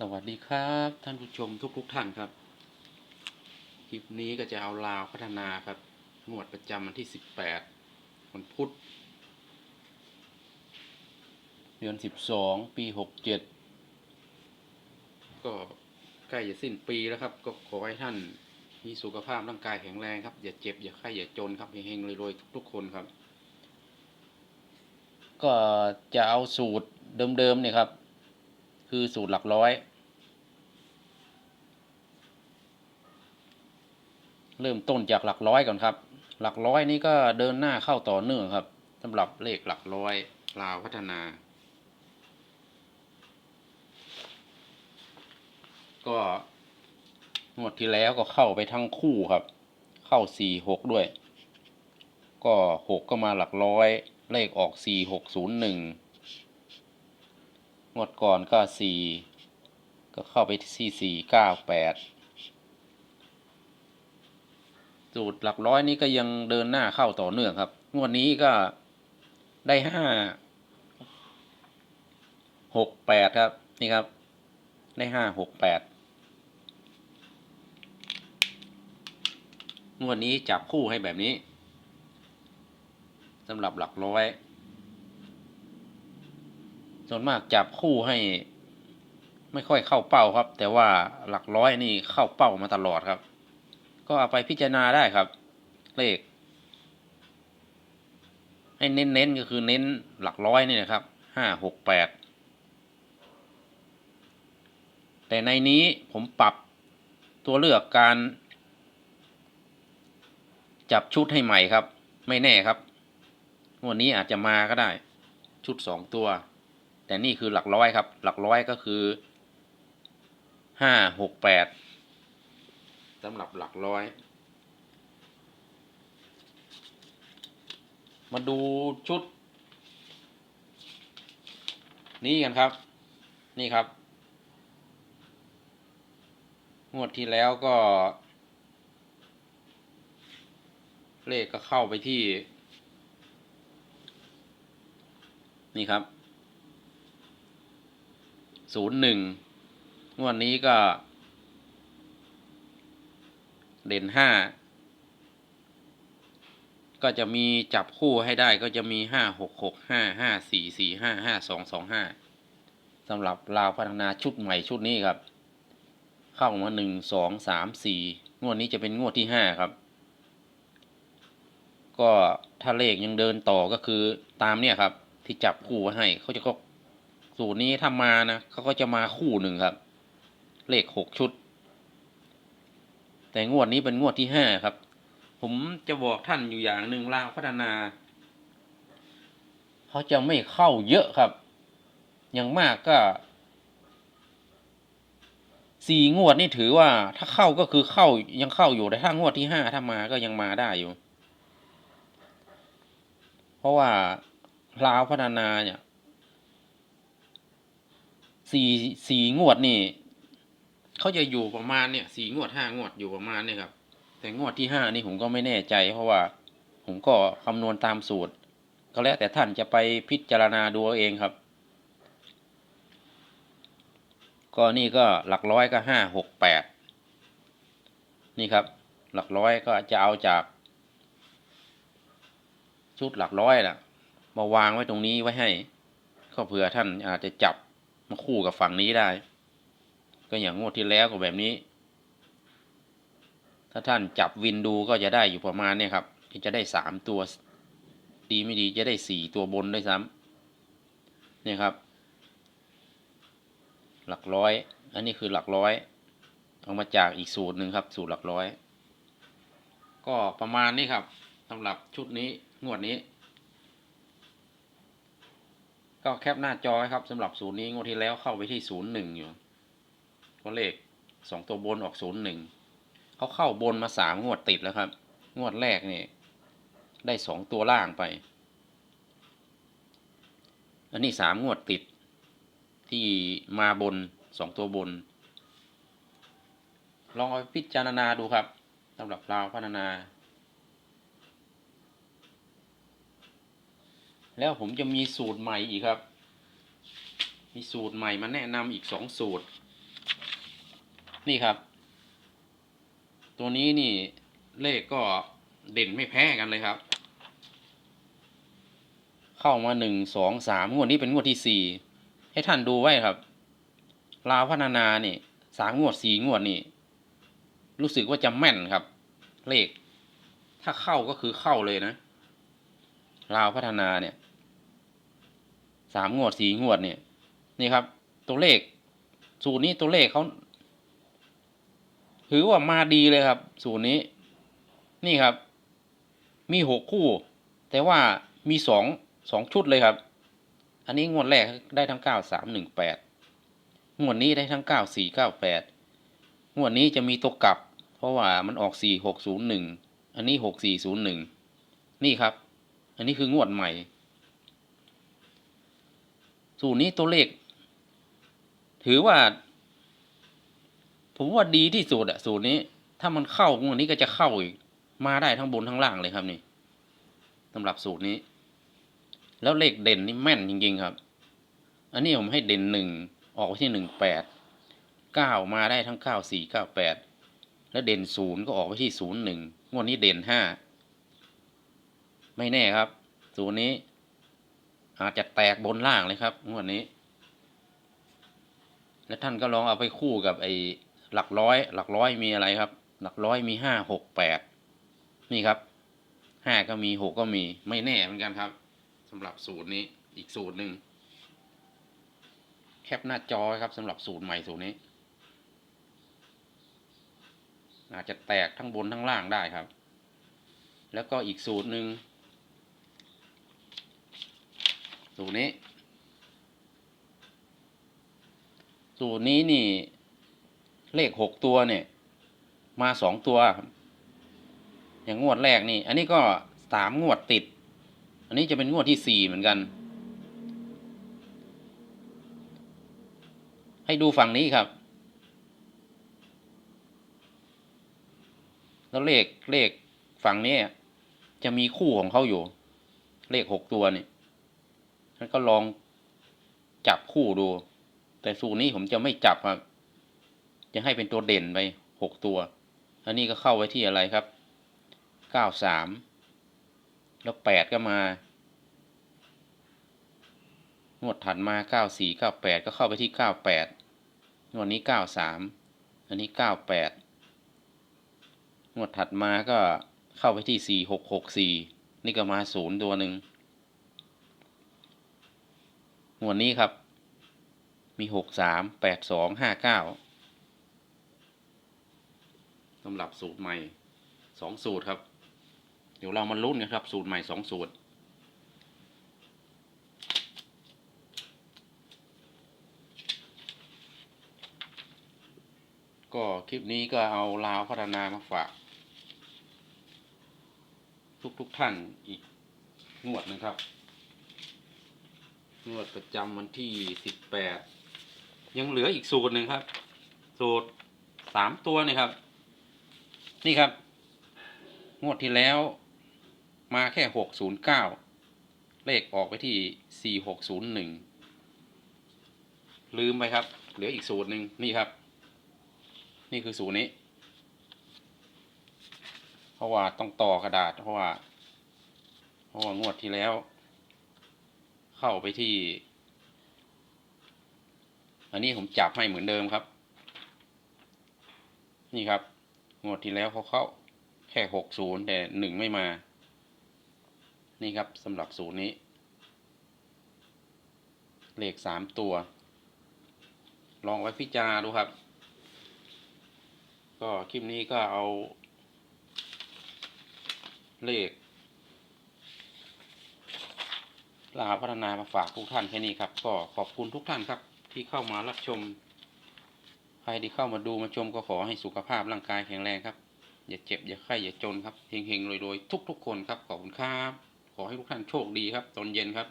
สวัสดีครับท่านผู้ชมทุกทุกๆท่านครับ คลิปนี้ก็จะเอาลาวพัฒนาครับงวดประจำวันที่ 18 วันพุธเดือน 12 ปี 67 ก็ใกล้จะสิ้นปีแล้วครับ ก็ขอให้ท่านมีสุขภาพร่างกายแข็งแรงครับ อย่าเจ็บ อย่าไข้อย่าจนครับเฮงๆรวยๆทุก ๆ คนครับ ก็จะเอาสูตรเดิมๆเนี่ยครับ คือสูตรหลักร้อย เริ่มต้นจากหลักร้อยก่อนครับ หลักร้อยนี้ก็เดินหน้าเข้าต่อเนื่องครับสำหรับเลขหลักร้อยลาวพัฒนา ก็งวดที่แล้วก็เข้าไปทั้งคู่ครับ เข้าสี่หกด้วย ก็หกก็มาหลักร้อย เลขออกสี่หกศูนย์หนึ่ง งวดก่อนก็สี่ก็เข้าไปที่สี่เก้าแปดสูตรหลักร้อยนี้ก็ยังเดินหน้าเข้าต่อเนื่องครับ งวดนี้ก็ได้ห้าหกแปดครับ นี่ครับ ได้ห้าหกแปดงวดนี้จับคู่ให้แบบนี้สำหรับหลักร้อย ส่วนมากจับคู่ให้ไม่ค่อยเข้าเป้าครับ แต่ว่าหลักร้อยนี่เข้าเป้ามาตลอดครับ ก็เอาไปพิจารณาได้ครับ เลข ให้เน้นๆก็คือเน้นหลักร้อยนี่นะครับห้าหกแปดแต่ในนี้ผมปรับตัวเลือกการ จับชุดให้ใหม่ครับ ไม่แน่ครับ วันนี้อาจจะมาก็ได้ ชุดสองตัว แต่นี่คือหลักร้อยครับ หลักร้อยก็คือห้าหกแปดสำหรับหลักร้อย มาดูชุด นี้กันครับ นี่ครับ งวดที่แล้วก็ เลขก็เข้าไปที่ นี่ครับ ศูนย์หนึ่งงวดนี้ก็ เด่นห้าก็จะมีจับคู่ให้ได้ก็จะมีห้าหกหกห้าห้าสี่สี่ห้าห้าสองสองห้าสำหรับลาวพัฒนาชุดใหม่ชุดนี้ครับ เข้ามาหนึ่งสองสามสี่งวดนี้จะเป็นงวดที่ห้าครับ ก็ถ้าเลขยังเดินต่อก็คือตามเนี่ยครับ ที่จับคู่ไว้ให้เขาจะก็ สูตรนี้ถ้ามานะเขาก็จะมาคู่หนึ่งครับ เลขหกชุด แต่งวดนี้เป็นงวดที่ห้าครับ ผมจะบอกท่านอยู่อย่างหนึ่งลาวพัฒนาเขาจะไม่เข้าเยอะครับ อย่างมากก็สี่งวดนี่ถือว่าถ้าเข้าก็คือเข้ายังเข้าอยู่แต่ถ้างวดที่ห้าถ้ามาก็ยังมาได้อยู่ เพราะว่าลาวพัฒนาเนี่ย สี่สี่งวดนี่เขาจะอยู่ประมาณเนี่ยสี่งวดห้างวดอยู่ประมาณเนี่ยครับ แต่งวดที่ห้านี่ผมก็ไม่แน่ใจ เพราะว่า ผมก็คำนวณตามสูตร ก็แล้วแต่ท่านจะไปพิจารณาดูเองครับ ก็นี่ก็หลักร้อยก็ห้าหกแปดนี่ครับ หลักร้อยก็จะเอาจาก ชุดหลักร้อยน่ะมาวางไว้ตรงนี้ไว้ให้ ก็เผื่อท่านอาจจะจับ มาคู่กับฝั่งนี้ได้ ก็อย่างงวดที่แล้วก็แบบนี้ ถ้าท่านจับวินดูก็จะได้อยู่ประมาณเนี่ยครับที่จะได้สามตัว ดีไม่ดีจะได้สี่ตัวบนด้วยซ้ำเนี่ยครับ หลักร้อย อันนี้คือหลักร้อยเอามาจากอีกสูตรหนึ่งครับ สูตรหลักร้อย ก็ประมาณนี้ครับสำหรับชุดนี้งวดนี้ ก็แคปหน้าจอครับสำหรับศูนย์นี้งวดที่แล้วเข้าไปที่ศูนย์หนึ่งอยู่ก็เลขสองตัวบนออกศูนย์หนึ่งเขาเข้าบนมาสามงวดติดแล้วครับ งวดแรกนี่ได้สองตัวล่างไป อันนี้สามงวดติดที่มาบนสองตัวบน ลองเอาปพิจารณาดูครับสำหรับลาวพัฒนา แล้วผมจะมีสูตรใหม่อีกครับ มีสูตรใหม่มาแนะนำอีกสองสูตร นี่ครับ ตัวนี้นี่เลขก็เด่นไม่แพ้กันเลยครับ เข้ามาหนึ่งสองสามงวดนี้เป็นงวดที่สี่ให้ท่านดูไว้ครับ ลาวพัฒนานี่สามงวดสี่งวดนี่รู้สึกว่าจะแม่นครับ เลข ถ้าเข้าก็คือเข้าเลยนะ ลาวพัฒนาเนี่ย สามงวดสี่งวดเนี่ย นี่ครับ ตัวเลข สูตรนี้ตัวเลขเขาถือว่ามาดีเลยครับ สูตรนี้ นี่ครับ มีหกคู่ แต่ว่ามีสองสองชุดเลยครับ อันนี้งวดแรกได้ทั้งเก้าสามหนึ่งแปดงวดนี้ได้ทั้งเก้าสี่เก้าแปดงวดนี้จะมีตัวกลับ เพราะว่ามันออกสี่หกศูนย์หนึ่งอันนี้หกสี่ศูนย์หนึ่งนี่ครับ อันนี้คืองวดใหม่ สูตรนี้ตัวเลข ถือว่า ผมว่าดีที่สุดอะสูตรนี้ ถ้ามันเข้างวดนี้ก็จะเข้าอีก มาได้ทั้งบนทั้งล่างเลยครับนี่สำหรับสูตรนี้ แล้วเลขเด่นนี่แม่นจริงๆครับ อันนี้ผมให้เด่นหนึ่งออกไปที่หนึ่งแปดเก้ามาได้ทั้งเก้าสี่เก้าแปดแล้วเด่นศูนย์ก็ออกไปที่ศูนย์หนึ่งงวดนี้เด่นห้าไม่แน่ครับสูตรนี้ อาจจะแตกบนล่างเลยครับงวดนี้ แล้วท่านก็ลองเอาไปคู่กับไอ้หลักร้อย หลักร้อยมีอะไรครับ หลักร้อยมีห้าหกแปดนี่ครับห้าก็มีหกก็มีไม่แน่เหมือนกันครับสำหรับสูตรนี้อีกสูตรหนึ่งแคปหน้าจอครับสำหรับสูตรใหม่สูตรนี้ อาจจะแตกทั้งบนทั้งล่างได้ครับ แล้วก็อีกสูตรหนึ่ง สูตรนี้ สูตรนี้นี่ เลขหกตัวเนี่ย มาสองตัวครับอย่างงวดแรกนี่ อันนี้ก็สามงวดติด อันนี้จะเป็นงวดที่สี่เหมือนกัน ให้ดูฝั่งนี้ครับ แล้วเลขเลขฝั่งนี้จะมีคู่ของเขาอยู่ เลขหกตัวนี่ ท่านก็ลองจับคู่ดู แต่สูตรนี้ผมจะไม่จับครับ จะให้เป็นตัวเด่นไปหกตัว อันนี้ก็เข้าไว้ที่อะไรครับเก้าสามแล้วแปดก็มางวดถัดมาเก้าสี่เก้าแปดก็เข้าไปที่เก้าแปดงวดนี้เก้าสามอันนี้เก้าแปดงวดถัดมาก็เข้าไปที่สี่หกหกสี่นี่ก็มาศูนย์ตัวหนึ่ง วดนี้ครับ มีหกสามแปดสองห้าเก้าสำหรับสูตรใหม่สองสูตรครับ เดี๋ยวเรามาลุ้นกันครับ สูตรใหม่สองสูตร ก็คลิปนี้ก็เอาลาวพัฒนามาฝาก ทุกๆทท่านอีกงวดหนึงครับ งวดประจำวันที่สิบแปดยังเหลืออีกสูตรหนึ่งครับ สูตรสามตัวนี่ครับ นี่ครับ งวดที่แล้วมาแค่หกศูนย์เก้าเลขออกไปที่สี่หกศูนย์หนึ่งลืมไปครับ เหลืออีกสูตรหนึ่งนี่ครับ นี่คือสูตรนี้ เพราะว่าต้องต่อกระดาษเพราะว่า เพราะว่างวดที่แล้ว เข้าไปที่ อันนี้ผมจับให้เหมือนเดิมครับ นี่ครับงวดที่แล้วเขาเข้าแค่หกศูนย์แต่หนึ่งไม่มา นี่ครับสำหรับศูนย์นี้ เลขสามตัว ลองไว้พิจารณาดูครับ ก็คลิปนี้ก็เอา เลข ลาพัฒนามาฝากทุกท่านแค่นี้ครับ ก็ขอบคุณทุกท่านครับ ที่เข้ามารับชม ใครที่เข้ามาดูมาชมก็ขอให้สุขภาพร่างกายแข็งแรงครับ อย่าเจ็บอย่าไข้อย่าจนครับเฮงๆรวยๆทุก ๆ คนครับขอบคุณครับขอให้ทุกท่านโชคดีครับตอนเย็นครับ